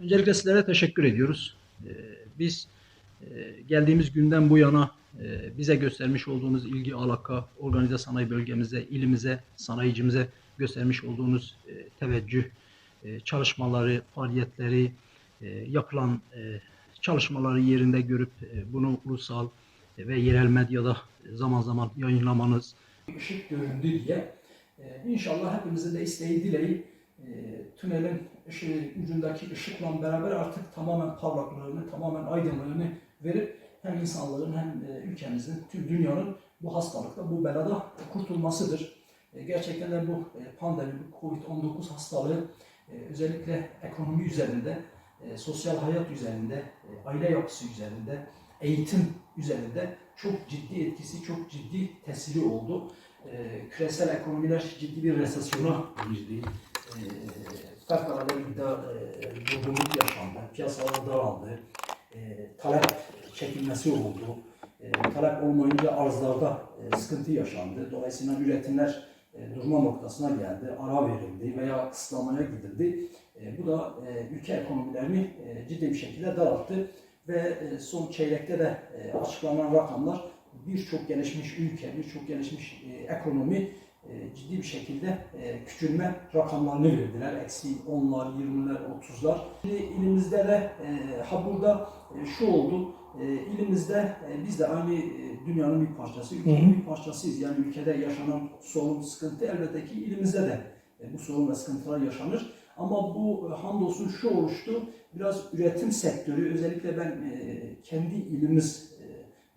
Öncelikle sizlere teşekkür ediyoruz. Ee, Biz e, geldiğimiz günden bu yana e, bize göstermiş olduğunuz ilgi, alaka, organize sanayi bölgemize, ilimize, sanayicimize göstermiş olduğunuz e, teveccüh, çalışmaları, faaliyetleri, yapılan çalışmaları yerinde görüp bunu ulusal ve yerel medyada zaman zaman yayınlamanız, ışık göründü diye. İnşallah hepimizin de isteği dileği tünelin ışığı, ucundaki ışıkla beraber artık tamamen parlaklığını, tamamen aydınlığını verip hem insanlığın hem e, ülkemizin, tüm dünyanın bu hastalıkta, bu belada kurtulmasıdır. E, gerçekten de bu e, pandemi, bu Covid-19 hastalığı özellikle ekonomi üzerinde, sosyal hayat üzerinde, aile yapısı üzerinde, eğitim üzerinde çok ciddi etkisi, çok ciddi tesiri oldu. Küresel ekonomiler ciddi bir resesyona girdi. E, fevkalade bir da, e, durgunluk yaşandı. Piyasalar daraldı. E, talep çekilmesi oldu. E, talep olmayınca arzlarda sıkıntı yaşandı. Dolayısıyla üretimler durma noktasına geldi. Ara verildi veya kısıtlamaya gidildi. Bu da ülke ekonomilerini ciddi bir şekilde daralttı ve son çeyrekte de açıklanan rakamlar birçok gelişmiş ülke, birçok gelişmiş ekonomi ciddi bir şekilde e, küçülme rakamlarını verdiler. Eksi 10'lar, 20'ler, 30'lar. Şimdi ilimizde de e, ha burada e, şu oldu. E, ilimizde e, biz de aynı e, dünyanın bir parçası, ülkenin bir parçasıyız. Yani ülkede yaşanan sorun, sıkıntı elbette ki ilimizde de e, bu sorun ve sıkıntılar yaşanır. Ama bu e, hamdolsun şu oluştu, biraz üretim sektörü, özellikle ben e, kendi ilimiz e,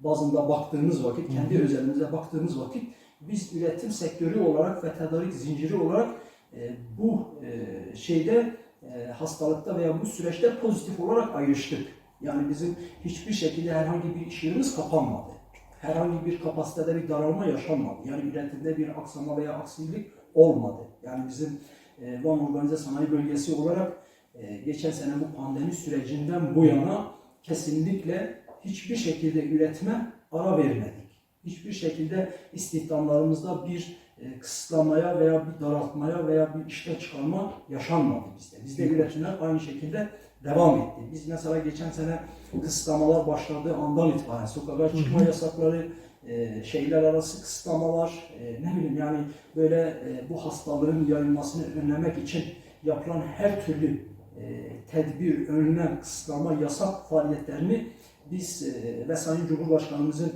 bazında baktığımız vakit, kendi özelimize baktığımız vakit biz üretim sektörü olarak ve tedarik zinciri olarak e, bu e, şeyde e, hastalıkta veya bu süreçte pozitif olarak ayrıştık. Yani bizim hiçbir şekilde herhangi bir iş yerimiz kapanmadı. Herhangi bir kapasitede bir daralma yaşanmadı. Yani üretimde bir aksama veya aksilik olmadı. Yani bizim e, Van Organize Sanayi Bölgesi olarak e, geçen sene bu pandemi sürecinden bu yana kesinlikle hiçbir şekilde üretime ara vermedik. Hiçbir şekilde istihdamlarımızda bir e, kısıtlamaya veya bir daraltmaya veya bir işte çıkarma yaşanmadı bizde. Bizde üretimler aynı şekilde devam etti. Biz mesela geçen sene kısıtlamalar başladığı andan itibaren sokağa çıkma yasakları, e, şeyler arası kısıtlamalar, e, ne bileyim yani böyle e, bu hastalığın yayılmasını önlemek için yapılan her türlü e, tedbir, önlem, kısıtlama, yasak faaliyetlerini biz e, ve Sayın Cumhurbaşkanımızın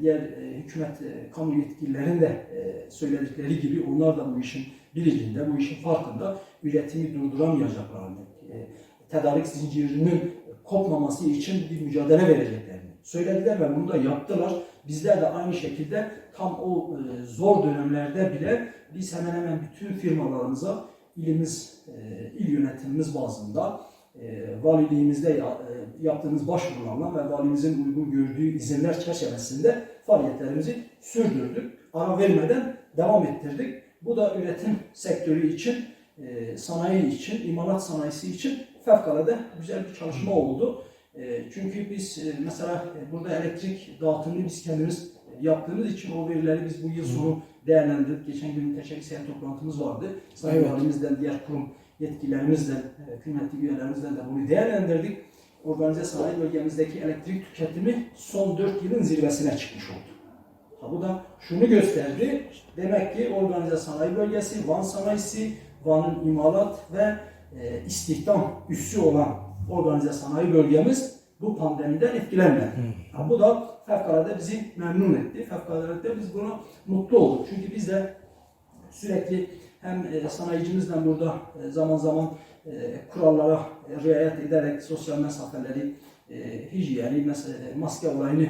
diğer e, hükümet e, kamu yetkililerinin de e, söyledikleri gibi onlar da bu işin bilincinde, bu işin farkında üretimi durduramayacaklarını, e, tedarik zincirinin kopmaması için bir mücadele vereceklerini söylediler ve bunu da yaptılar. Bizler de aynı şekilde tam o e, zor dönemlerde bile biz hemen hemen bütün firmalarımıza ilimiz, e, il yönetimimiz bazında e, valiliğimizde ya- e, yaptığımız başvurularla ve valimizin uygun gördüğü izinler çerçevesinde faaliyetlerimizi sürdürdük. Ara vermeden devam ettirdik. Bu da üretim sektörü için, e, sanayi için, imalat sanayisi için fevkalade güzel bir çalışma oldu. E, Çünkü biz e, mesela e, burada elektrik dağıtımını biz kendimiz yaptığımız için o verileri biz bu yıl sonu değerlendirdik. Geçen gün teşekkür toplantımız vardı. Sayın Evet. Valimizden, diğer kurum yetkililerimizle, e, kıymetli üyelerimizle de bunu değerlendirdik. Organize sanayi bölgemizdeki elektrik tüketimi son 4 yılın zirvesine çıkmış oldu. Ha bu da şunu gösterdi. Demek ki organize sanayi bölgesi, Van sanayisi, Van'ın imalat ve e, istihdam üssü olan organize sanayi bölgemiz bu pandemiden etkilenmedi. Ha, bu da fevkalade bizi memnun etti. Fevkalade de biz buna mutlu olduk. Çünkü biz de sürekli hem e, sanayicimizle burada e, zaman zaman e, kurallara riayet ederek sosyal mesafeleri, hijyeni, maske olayını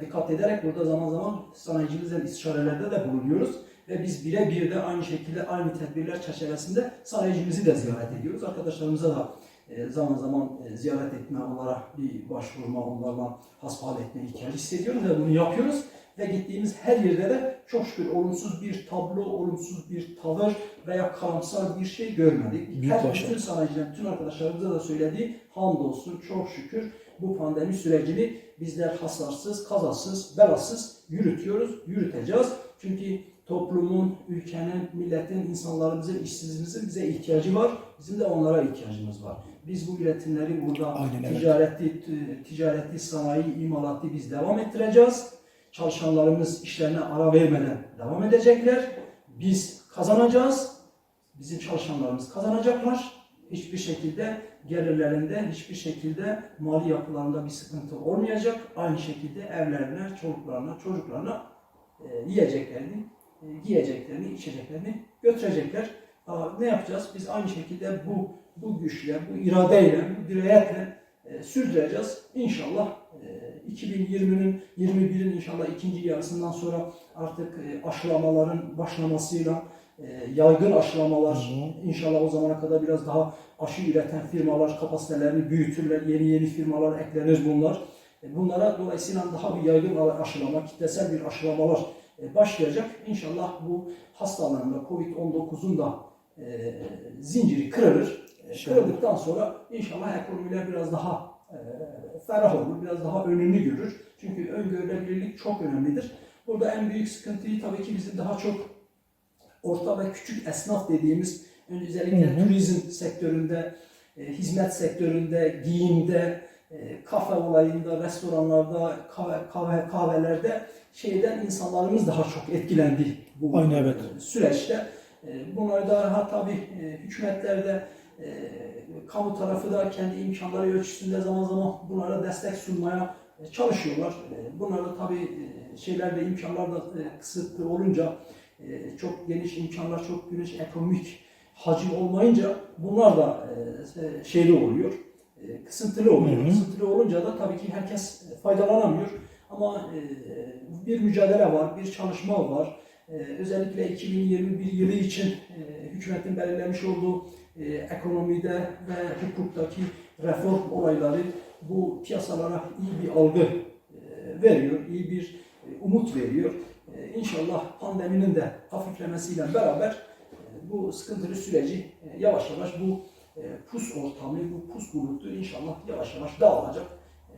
dikkat ederek burada zaman zaman sanayicimizle istişarelerde de bulunuyoruz. Ve biz birebir de aynı şekilde aynı tedbirler çerçevesinde sanayicimizi de ziyaret ediyoruz. Arkadaşlarımıza da zaman zaman ziyaret etme, onlara bir başvurma, onlarla hasbihal etme ihtiyacı hissediyoruz ve bunu yapıyoruz. Ve gittiğimiz her yerde de çok şükür olumsuz bir tablo, olumsuz bir tavır veya karamsar bir şey görmedik. Büyük her başarı. bütün sanayicilerin, bütün arkadaşlarımıza da söylediği hamdolsun çok şükür bu pandemi sürecini bizler hasarsız, kazasız, belasız yürütüyoruz, yürüteceğiz. Çünkü toplumun, ülkenin, milletin, insanlarımızın, işsizimizin bize ihtiyacı var. Bizim de onlara ihtiyacımız var. Biz bu üretimleri burada Aynen, evet. ticareti, t- ticareti, sanayi, imalatı biz devam ettireceğiz. Çalışanlarımız işlerine ara vermeden devam edecekler. Biz kazanacağız. Bizim çalışanlarımız kazanacaklar. Hiçbir şekilde gelirlerinde, hiçbir şekilde mali yapılarında bir sıkıntı olmayacak. Aynı şekilde evlerine, çocuklarına, çocuklarına e, yiyeceklerini, e, giyeceklerini, içeceklerini götürecekler. Aa, ne yapacağız? Biz aynı şekilde bu bu güçle, bu iradeyle, bu direyetle e, sürdüreceğiz. İnşallah 2020'nin 21'in inşallah ikinci yarısından sonra artık e, aşılamaların başlamasıyla e, yaygın aşılamalar Hı inşallah o zamana kadar biraz daha aşı üreten firmalar kapasitelerini büyütürler. Yeni yeni firmalar eklenir bunlar. E, Bunlara dolayısıyla daha bir yaygın aşılama, kitlesel bir aşılamalar başlayacak. İnşallah bu hastalığın da Covid-19'un da e, zinciri kırılır. İnşallah. Kırıldıktan sonra inşallah ekonomiler biraz daha ferah olur, biraz daha önünü görür. Çünkü öngörülebilirlik çok önemlidir. Burada en büyük sıkıntıyı tabii ki bizim daha çok orta ve küçük esnaf dediğimiz özellikle Hı hı. turizm sektöründe, e, hizmet sektöründe, giyimde, e, kafe olayında, restoranlarda, kahve, kahve kahvelerde şeyden insanlarımız daha çok etkilendi bu Aynen, evet. süreçte. E, Bunlar da tabii e, hükümetlerde e, kamu tarafı da kendi imkanları ölçüsünde zaman zaman bunlara destek sunmaya çalışıyorlar. Bunlarda tabii şeyler de imkanlar da kısıtlı olunca çok geniş imkanlar, çok geniş ekonomik hacim olmayınca bunlar da şeyli oluyor, kısıntılı oluyor. Hı hı. Kısıntılı olunca da tabii ki herkes faydalanamıyor. Ama bir mücadele var, bir çalışma var. E, özellikle 2021 yılı için e, hükümetin belirlemiş olduğu e, ekonomide ve hukuktaki reform olayları bu piyasalara iyi bir algı e, veriyor, iyi bir umut veriyor. İnşallah pandeminin de hafiflemesiyle beraber bu sıkıntılı süreci yavaş yavaş bu pus ortamı, bu pus bulutu inşallah yavaş yavaş dağılacak.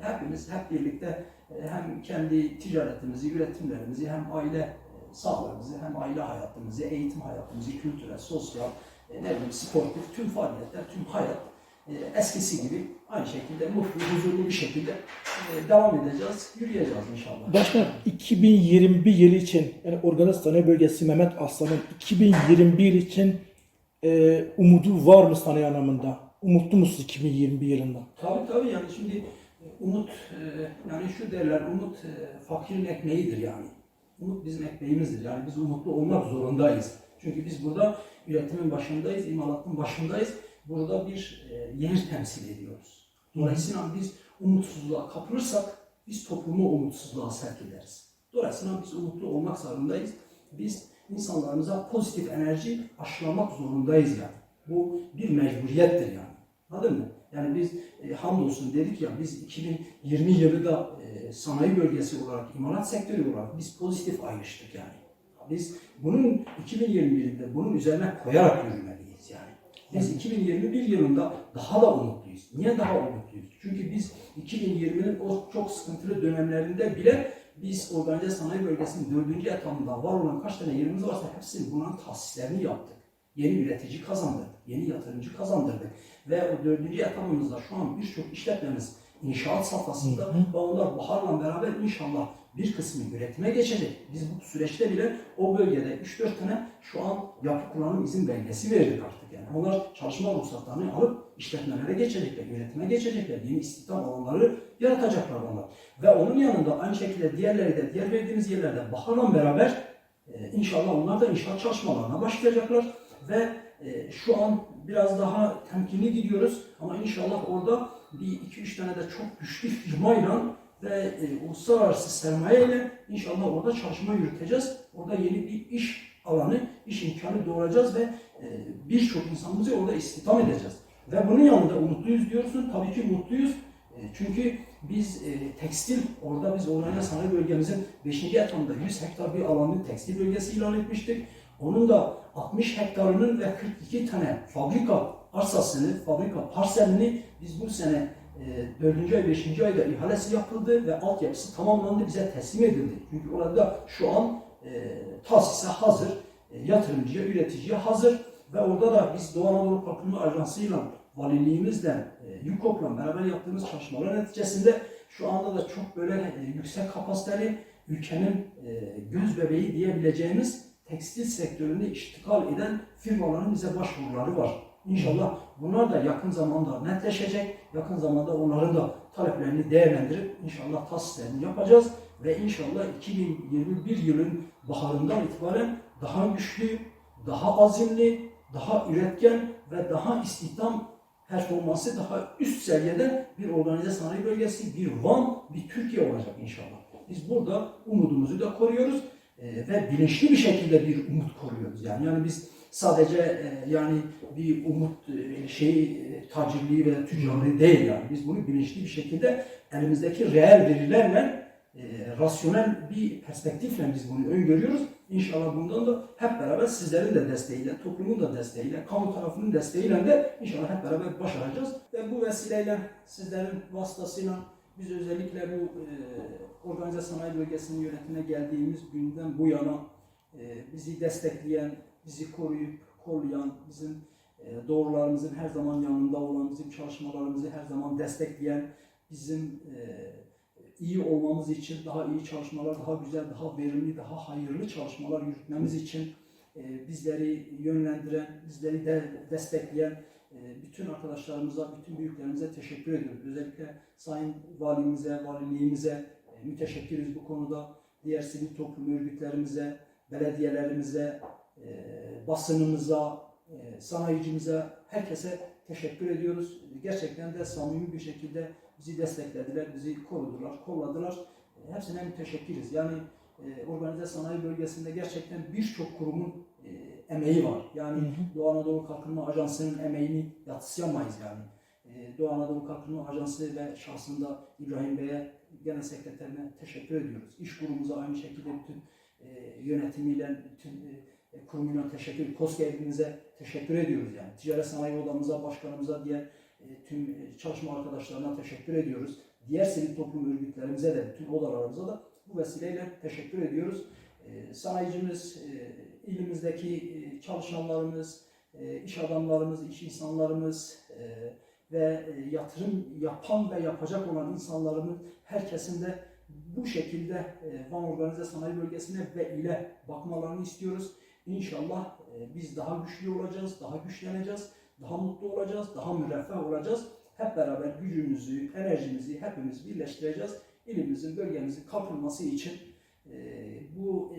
Hepimiz hep birlikte hem kendi ticaretimizi, üretimlerimizi, hem aile sağlığımızı, hem aile hayatımızı, eğitim hayatımızı, kültürel, sosyal, e, ne bileyim sportif, tüm faaliyetler, tüm hayat e, eskisi gibi aynı şekilde mutlu, huzurlu bir şekilde e, devam edeceğiz, yürüyeceğiz inşallah. Başkan 2021 yılı için yani Organize Sanayi Bölgesi Mehmet Aslan'ın 2021 için e, umudu var mı sanayi anlamında? Umutlu musunuz 2021 yılında? Tabii tabii yani şimdi e, umut e, yani şu derler umut e, fakirin ekmeğidir yani. Umut bizim ekmeğimizdir yani biz umutlu olmak zorundayız. Çünkü biz burada üretimin başındayız, imalatın başındayız. Burada bir e, yer temsil ediyoruz. Dolayısıyla biz umutsuzluğa kapılırsak biz toplumu umutsuzluğa sevk ederiz. Dolayısıyla biz umutlu olmak zorundayız. Biz insanlarımıza pozitif enerji aşılamak zorundayız yani. Bu bir mecburiyettir yani. Anladın mı? Yani biz e, hamdolsun dedik ya biz 2020 yılı da sanayi bölgesi olarak, imalat sektörü olarak biz pozitif ayrıştık yani. Biz bunun 2021'de bunun üzerine koyarak yürümeliyiz yani. Biz 2021 yılında daha da umutluyuz. Niye daha umutluyuz? Çünkü biz 2020'nin o çok sıkıntılı dönemlerinde bile biz organize sanayi bölgesinin dördüncü etapında var olan kaç tane yerimiz varsa hepsinin bunların tahsislerini yaptık. Yeni üretici kazandırdık, yeni yatırımcı kazandırdık. Ve o dördüncü etapımızda şu an birçok işletmemiz inşaat safhasında ve onlar baharla beraber inşallah bir kısmı üretime geçecek. Biz bu süreçte bile o bölgede 3-4 tane şu an yapı kullanım izin belgesi verdik artık. Yani onlar çalışma ruhsatlarını alıp işletmelere geçecekler, üretime geçecekler. Yeni istihdam alanları yaratacaklar onlar. Ve onun yanında aynı şekilde diğerleri de diğer verdiğimiz yerlerde baharla beraber e, inşallah onlar da inşaat çalışmalarına başlayacaklar ve e, şu an biraz daha temkinli gidiyoruz ama inşallah orada bir 2-3 tane de çok güçlü firmayla ve e, uluslararası sermayeyle inşallah orada çalışma yürüteceğiz. Orada yeni bir iş alanı, iş imkanı doğuracağız ve e, birçok insanımızı orada istihdam edeceğiz. Ve bunun yanında umutluyuz diyorsun. Tabii ki mutluyuz. E, çünkü biz e, tekstil, orada biz Orania Sanayi Bölgemizin 5. etapında 100 hektar bir alanı tekstil bölgesi ilan etmiştik. Onun da 60 hektarının ve 42 tane fabrika arsasını, fabrika parselini biz bu sene e, 4. ay 5. ayda ihalesi yapıldı ve altyapısı tamamlandı bize teslim edildi. Çünkü orada şu an e, tasise hazır, e, yatırımcıya, üreticiye hazır ve orada da biz Doğu Anadolu Kalkınma Ajansı'yla valiliğimizle, e, YUKOK'la beraber yaptığımız çalışmalar neticesinde şu anda da çok böyle e, yüksek kapasiteli ülkenin e, göz bebeği diyebileceğimiz tekstil sektöründe iştikal eden firmaların bize başvuruları var. İnşallah bunlar da yakın zamanda netleşecek. Yakın zamanda onların da taleplerini değerlendirip inşallah tasdiklerini yapacağız ve inşallah 2021 yılın baharından itibaren daha güçlü, daha azimli, daha üretken ve daha istihdam performansı daha üst seviyede bir organize sanayi bölgesi, bir Van, bir Türkiye olacak inşallah. Biz burada umudumuzu da koruyoruz ve bilinçli bir şekilde bir umut koruyoruz. Yani yani biz sadece e, yani bir umut e, şey e, tacirliği ve tüccarlığı değil yani. Biz bunu bilinçli bir şekilde elimizdeki reel verilerle e, rasyonel bir perspektifle biz bunu öngörüyoruz. İnşallah bundan da hep beraber sizlerin de desteğiyle, toplumun da desteğiyle, kamu tarafının desteğiyle de inşallah hep beraber başaracağız. Ve bu vesileyle sizlerin vasıtasıyla biz özellikle bu e, organize sanayi bölgesinin yönetimine geldiğimiz günden bu yana e, bizi destekleyen, bizi koruyup kollayan, bizim e, doğrularımızın her zaman yanında olan, bizim çalışmalarımızı her zaman destekleyen, bizim e, iyi olmamız için daha iyi çalışmalar, daha güzel, daha verimli, daha hayırlı çalışmalar yürütmemiz için e, bizleri yönlendiren, bizleri de destekleyen bütün arkadaşlarımıza, bütün büyüklerimize teşekkür ediyoruz. Özellikle Sayın Valimize, Valiliğimize e, müteşekkiriz bu konuda. Diğer sivil toplum örgütlerimize, belediyelerimize, e, basınımıza, e, sanayicimize, herkese teşekkür ediyoruz. Gerçekten de samimi bir şekilde bizi desteklediler, bizi korudular, kolladılar. Hepsine müteşekkiriz. Yani organize sanayi bölgesinde gerçekten birçok kurumun emeği var. Yani Doğu Anadolu Kalkınma Ajansı'nın emeğini yatsıyamayız yani. E, Doğu Anadolu Kalkınma Ajansı ve şahsında İbrahim Bey'e, genel sekreterine teşekkür ediyoruz. İş kurumuza aynı şekilde bütün e, yönetimiyle, bütün e, kurumuyla teşekkür, KOSGEB'imize teşekkür ediyoruz yani. Ticaret Sanayi Odamıza, başkanımıza, diğer e, tüm e, çalışma arkadaşlarına teşekkür ediyoruz. Diğer sivil toplum örgütlerimize de, bütün odalarımıza da bu vesileyle teşekkür ediyoruz. E, sanayicimiz, e, ilimizdeki e, çalışanlarımız, e, iş adamlarımız, iş insanlarımız e, ve yatırım yapan ve yapacak olan insanlarımız herkesin de bu şekilde Van Organize Sanayi Bölgesi'ne ve ile bakmalarını istiyoruz. İnşallah biz daha güçlü olacağız, daha güçleneceğiz, daha mutlu olacağız, daha müreffeh olacağız. Hep beraber gücümüzü, enerjimizi hepimiz birleştireceğiz. İlimizin, bölgemizin kalkınması için bu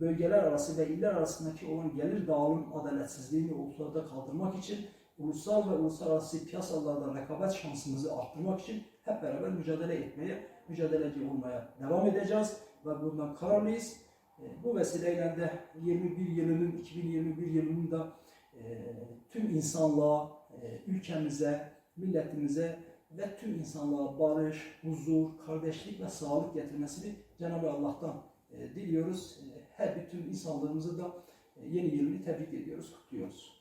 bölgeler arası ve iller arasındaki olan gelir dağılım adaletsizliğini ortada kaldırmak için ulusal ve uluslararası piyasalarda rekabet şansımızı arttırmak için hep beraber mücadele etmeye, mücadeleci olmaya devam edeceğiz ve bundan kararlıyız. E, Bu vesileyle de 21 yılının, 2021 yılının da e, tüm insanlığa, e, ülkemize, milletimize ve tüm insanlığa barış, huzur, kardeşlik ve sağlık getirmesini Cenab-ı Allah'tan diliyoruz. Her bütün insanlığımızı da e, yeni yılını tebrik ediyoruz, kutluyoruz.